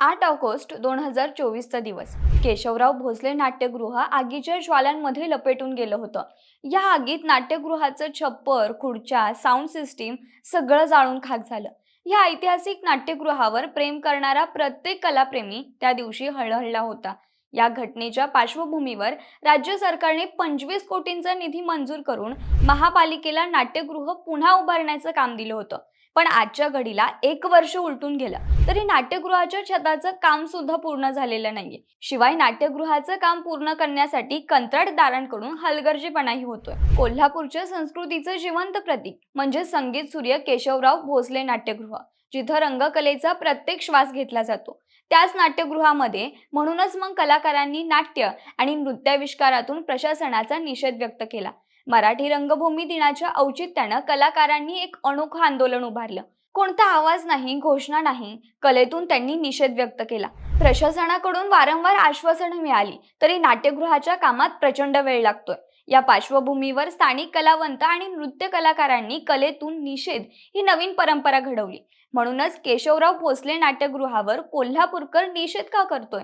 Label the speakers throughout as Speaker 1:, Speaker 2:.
Speaker 1: आठ ऑगस्ट दोन हजार चोवीसचा दिवस. केशवराव भोसले नाट्यगृह आगीच्या ज्वालांमध्ये लपेटून गेलं होतं. या आगीत नाट्यगृहाचं छप्पर खुर्च्या साऊंड सिस्टीम सगळं जाळून खाक झालं. या ऐतिहासिक नाट्यगृहावर प्रेम करणारा प्रत्येक कलाप्रेमी त्या दिवशी हळहळला होता. या घटनेच्या पार्श्वभूमीवर राज्य सरकारने पंचवीस कोटींचा निधी मंजूर करून महापालिकेला नाट्यगृह पुन्हा उभारण्याचं काम दिलं होतं. पण आजच्या घडीला एक वर्ष उलटून गेलं तरी नाट्यगृहाच्या छताचं काम सुद्धा पूर्ण झालेलं नाहीये. शिवाय नाट्यगृहाचं काम पूर्ण करण्यासाठी कंत्राटदारांकडून हलगर्जीपणाही होतोय. कोल्हापूरच्या संस्कृतीचं जिवंत प्रतीक म्हणजे संगीत सूर्य केशवराव भोसले नाट्यगृह जिथं रंगकलेचा प्रत्येक श्वास घेतला जातो. त्याच नाट्यगृहामध्ये म्हणूनच मग कलाकारांनी नाट्य आणि नृत्याविष्कारातून प्रशासनाचा निषेध व्यक्त केला. मराठी रंगभूमी दिनाच्या औचित्यानं कलाकारांनी एक अनोखं आंदोलन उभारलं. कोणता आवाज नाही घोषणा नाही कलेतून त्यांनी निषेध व्यक्त केला. प्रशासनाकडून वारंवार आश्वासनं मिळाली तरी नाट्यगृहाच्या कामात प्रचंड वेळ लागतोय. या पार्श्वभूमीवर स्थानिक कलावंत आणि नृत्य कलाकारांनी कलेतून निषेध ही नवीन परंपरा घडवली. म्हणूनच केशवराव भोसले नाट्यगृहावर कोल्हापूरकर निषेध का करतोय?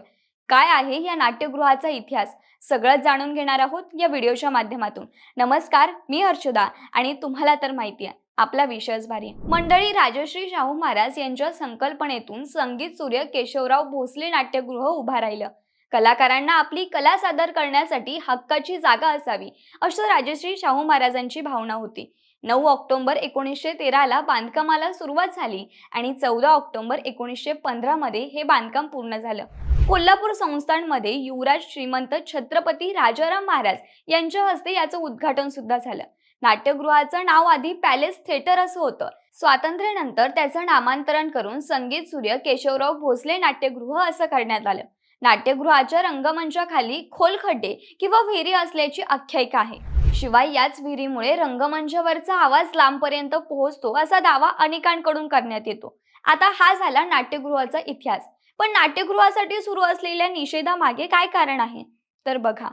Speaker 1: काय आहे या नाट्यगृहाचा इतिहास? सगळंच जाणून घेणार आहोत या व्हिडिओच्या माध्यमातून. नमस्कार मी हर्षदा आणि तुम्हाला तर माहिती आहे आपला विषयच भारी आहे. मंडळी राजश्री शाहू महाराज यांच्या संकल्पनेतून संगीत सूर्य केशवराव भोसले नाट्यगृह उभा राहिलं. कलाकारांना आपली कला सादर करण्यासाठी हक्काची जागा असावी असं राजश्री शाहू महाराजांची भावना होती. नऊ ऑक्टोबर एकोणीसशे तेराला बांधकामाला सुरुवात झाली आणि चौदा ऑक्टोबर एकोणीसशे पंधरामध्ये हे बांधकाम पूर्ण झालं. कोल्हापूर संस्थानमध्ये युवराज श्रीमंत छत्रपती राजाराम महाराज यांच्या हस्ते याचं उद्घाटन सुद्धा झालं. नाट्यगृहाचं नाव आधी पॅलेस थिएटर असं होतं. स्वातंत्र्यानंतर त्याचं नामांतरण करून संगीत सूर्य केशवराव भोसले नाट्यगृह असं करण्यात आलं. नाट्यगृहाच्या रंगमंचाखाली खोल खड्डे किंवा विहिरी असल्याची आख्यायिका आहे. शिवाय याच विहिरीमुळे रंगमंचावरचा आवाज लांबपर्यंत पोहोचतो असा दावा अनेकांकडून करण्यात येतो. आता हा झाला नाट्यगृहाचा इतिहास. पण नाट्यगृहासाठी सुरू असलेल्या निषेधामागे काय कारण आहे? तर बघा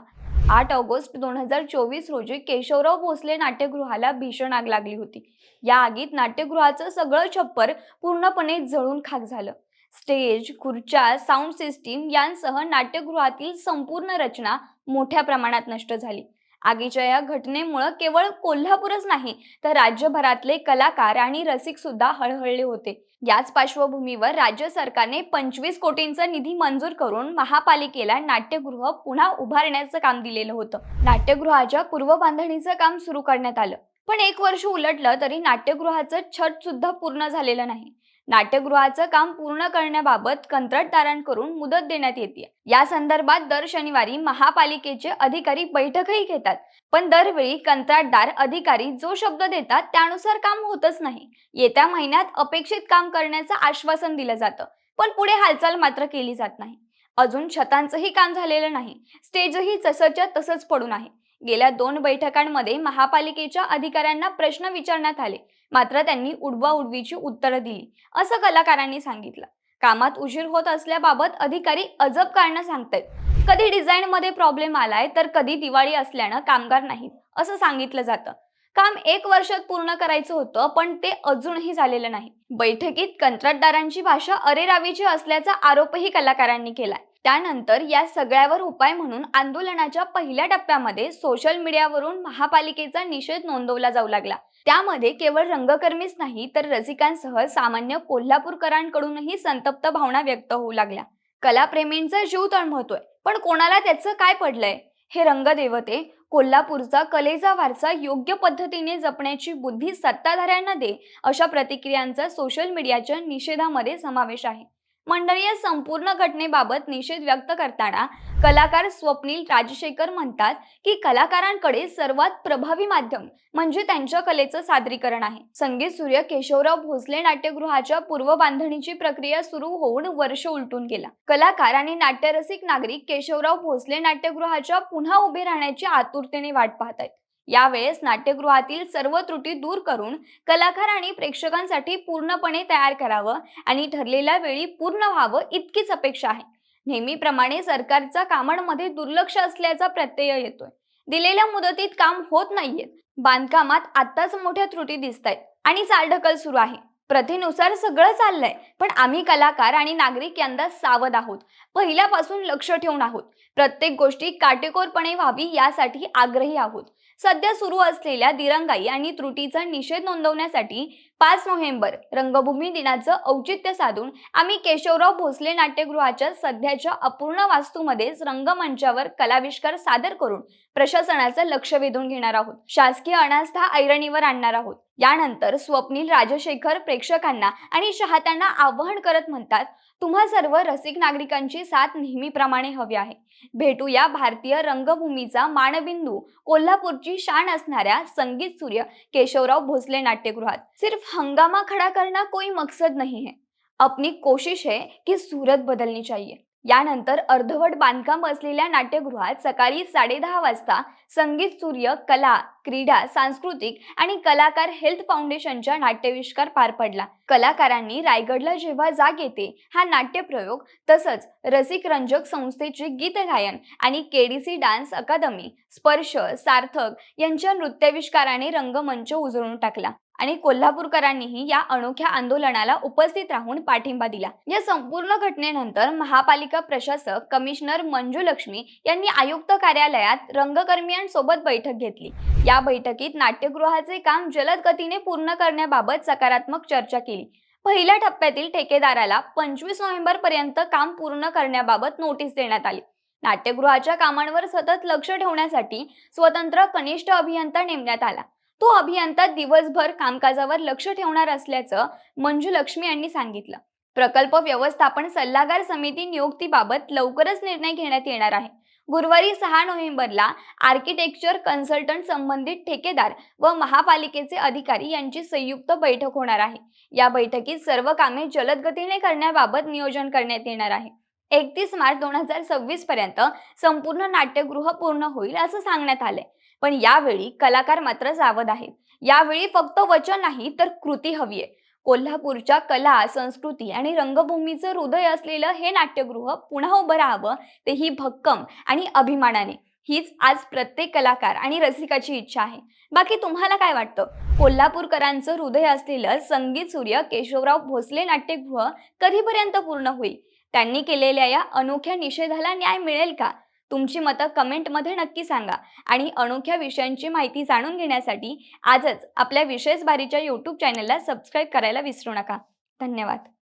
Speaker 1: आठ ऑगस्ट दोन हजार चोवीस रोजी केशवराव भोसले नाट्यगृहाला भीषण आग लागली होती. या आगीत नाट्यगृहाचं सगळं छप्पर पूर्णपणे जळून खाक झालं. स्टेज खुर्च्या साऊंड सिस्टीम यांसह नाट्यगृहातील संपूर्ण रचना मोठ्या प्रमाणात नष्ट झाली. आगीच्या या घटनेमुळं केवळ कोल्हापूरच नाही तर राज्यभरातले कलाकार आणि रसिक सुद्धा हळहळले होते. याच पार्श्वभूमीवर राज्य सरकारने पंचवीस कोटींचा निधी मंजूर करून महापालिकेला नाट्यगृह पुन्हा उभारण्याचं काम दिलेलं होतं. नाट्यगृहाच्या पूर्वबांधणीचं काम सुरू करण्यात आलं. पण एक वर्ष उलटलं तरी नाट्यगृहाचं छत सुद्धा पूर्ण झालेलं नाही. नाट्यगृहाचं काम पूर्ण करण्याबाबत कंत्राटदारांकडून मुदत देण्यात येते या संदर्भात दर शनिवारी महापालिकेचे अधिकारी बैठकही घेतात. पण दरवेळी कंत्राटदार अधिकारी जो शब्द देतात त्यानुसार काम होतच नाही. येत्या महिन्यात अपेक्षित काम करण्याचं आश्वासन दिलं जातं. पण पुढे हालचाल मात्र केली जात नाही. अजून छतांचंही काम झालेलं नाही. स्टेजही तसंच्या तसंच पडून आहे. गेल्या दोन बैठकांमध्ये महापालिकेच्या अधिकाऱ्यांना प्रश्न विचारण्यात आले. मात्र त्यांनी उडवा उडवीची उत्तरं दिली असं कलाकारांनी सांगितलं. कामात उशीर होत असल्याबाबत अधिकारी अजब कारणं सांगतायत. कधी डिझाईन मध्ये प्रॉब्लेम आलाय तर कधी दिवाळी असल्यानं कामगार नाहीत असं सांगितलं जातं. काम एक वर्षात पूर्ण करायचं होतं पण ते अजूनही झालेलं नाही. बैठकीत कंत्राटदारांची भाषा अरेरावीची असल्याचा आरोपही कलाकारांनी केलाय. त्यानंतर या सगळ्यावर उपाय म्हणून आंदोलनाच्या पहिल्या टप्प्यामध्ये सोशल मीडियावरून महापालिकेचा निषेध नोंदवला जाऊ लागला. त्यामध्ये केवळ रंगकर्मीच नाही तर रसिकांसह सामान्य कोल्हापूरकरांकडूनही संतप्त भावना व्यक्त होऊ लागल्या. कलाप्रेमींचा जीव तळमळतोय पण कोणाला त्याचं काय पडलंय? हे रंगदेवते कोल्हापूरचा कलेचा वारसा योग्य पद्धतीने जपण्याची बुद्धी सत्ताधाऱ्यांना दे अशा प्रतिक्रियांचा सोशल मीडियाच्या निषेधामध्ये समावेश आहे. मंडळी या संपूर्ण घटनेबाबत निषेध व्यक्त करताना कलाकार स्वप्नील राजशेखर म्हणतात की कलाकारांकडे सर्वात प्रभावी माध्यम म्हणजे त्यांच्या कलेचं सादरीकरण आहे. संगीत सूर्य केशवराव भोसले नाट्यगृहाच्या पूर्व बांधणीची प्रक्रिया सुरू होऊन वर्ष उलटून गेला. कलाकार आणि नाट्यरसिक नागरिक केशवराव भोसले नाट्यगृहाच्या पुन्हा उभे राहण्याची आतुरतेने वाट पाहत आहेत. यावेळेस नाट्यगृहातील सर्व त्रुटी दूर करून कलाकार आणि प्रेक्षकांसाठी पूर्णपणे तयार करावं आणि ठरलेल्या वेळी पूर्ण व्हावं इतकीच अपेक्षा आहे. नेहमीप्रमाणे सरकारचा कामांमध्ये दुर्लक्ष असल्याचा प्रत्यय येतोय. दिलेल्या मुदतीत काम होत नाहीये. बांधकामात आत्ताच मोठ्या त्रुटी दिसत आहेत आणि चालढकल सुरू आहे. प्रथेनुसार सगळं चाललंय पण आम्ही कलाकार आणि नागरिक यंदा सावध आहोत. पहिल्यापासून लक्ष ठेवून आहोत. प्रत्येक गोष्टी काटेकोरपणे व्हावी यासाठी आग्रही आहोत. सध्या सुरू असलेल्या दिरंगाई आणि त्रुटीचा निषेध नोंदवण्यासाठी पाच नोव्हेंबर रंगभूमी दिनाचं औचित्य साधून आम्ही केशवराव भोसले नाट्यगृहाच्या सध्याच्या अपूर्ण वास्तूमध्येच रंगमंचावर कलाविष्कार सादर करून प्रशासनाचं लक्ष वेधून घेणार आहोत. शासकीय अनास्था ऐरणीवर आणणार आहोत. यानंतर स्वप्नील राजशेखर प्रेक्षकांना आणि चाहत्यांना आवाहन करत म्हणतात तुम्हा सर्व रसिक नागरिकांची साथ नेहमीप्रमाणे हवी आहे. भेटूया भारतीय रंगभूमीचा मानबिंदू कोल्हापूरची शान असणाऱ्या संगीत सूर्य केशवराव भोसले नाट्यगृहात. सिर्फ हंगामा खड़ा करना कोई मकसद नहीं है. अपनी कोशिश है कि सूरत बदलनी चाहिए. यानंतर अर्धवट बांधकाम असलेल्या नाट्यगृहात सकाळी साडेदहा वाजता संगीत सूर्य कला क्रीडा सांस्कृतिक आणि कलाकार हेल्थ फाउंडेशनच्या नाट्यविष्कार पार पडला. कलाकारांनी रायगडला जेव्हा जाग येते हा नाट्यप्रयोग तसंच रसिक रंजक संस्थेचे गीत गायन आणि केडीसी डान्स अकादमी स्पर्श सार्थक यांच्या नृत्याविष्काराने रंगमंच उजळून टाकला. आणि कोल्हापूरकरांनीही या अनोख्या आंदोलनाला उपस्थित राहून पाठिंबा दिला. या संपूर्ण घटनेनंतर महापालिका प्रशासक कमिशनर मंजू लक्ष्मी यांनी आयुक्त कार्यालयात रंगकर्मियांसोबत बैठक घेतली. या बैठकीत नाट्यगृहाचे काम जलद गतीने पूर्ण करण्याबाबत सकारात्मक चर्चा केली. पहिल्या टप्प्यातील ठेकेदाराला पंचवीस नोव्हेंबर पर्यंत काम पूर्ण करण्याबाबत नोटीस देण्यात आली. नाट्यगृहाच्या कामांवर सतत लक्ष ठेवण्यासाठी स्वतंत्र कनिष्ठ अभियंता नेमण्यात आला. तो अभियंता दिवसभर कामकाजावर लक्ष ठेवणार असल्याचं मंजू लक्ष्मी यांनी सांगितलं. प्रकल्प व्यवस्थापन सल्लागार समिती नियुक्तीबाबत लवकरच निर्णय घेण्यात येणार आहे. गुरुवारी सहा नोव्हेंबरला आर्किटेक्चर कन्सल्टंट संबंधित ठेकेदार व महापालिकेचे अधिकारी यांची संयुक्त बैठक होणार आहे. या बैठकीत सर्व कामे जलद गतीने करण्याबाबत नियोजन करण्यात येणार आहे. एकतीस मार्च दोन हजार सव्वीस पर्यंत संपूर्ण नाट्यगृह पूर्ण होईल असं सांगण्यात आलंय. पण यावेळी कलाकार मात्र सावध आहेत यावेळी फक्त वचन नाही तर कृती हवी आहे. कोल्हापूरच्या कला संस्कृती आणि रंगभूमीचं हृदय असलेलं हे नाट्यगृह पुन्हा उभं राहावं तेही भक्कम आणि अभिमानाने. हीच आज प्रत्येक कलाकार आणि रसिकाची इच्छा आहे. बाकी तुम्हाला काय वाटतं? कोल्हापूरकरांचं हृदय असलेलं संगीत सूर्य केशवराव भोसले नाट्यगृह कधीपर्यंत पूर्ण होईल? त्यांनी केलेल्या या अनोख्या निषेधाला न्याय मिळेल का? तुमची मतं कमेंटमध्ये नक्की सांगा. आणि अनोख्या विषयांची माहिती जाणून घेण्यासाठी आजच आपल्या विशेष बारीच्या यूट्यूब चॅनलला सबस्क्राईब करायला विसरू नका. धन्यवाद.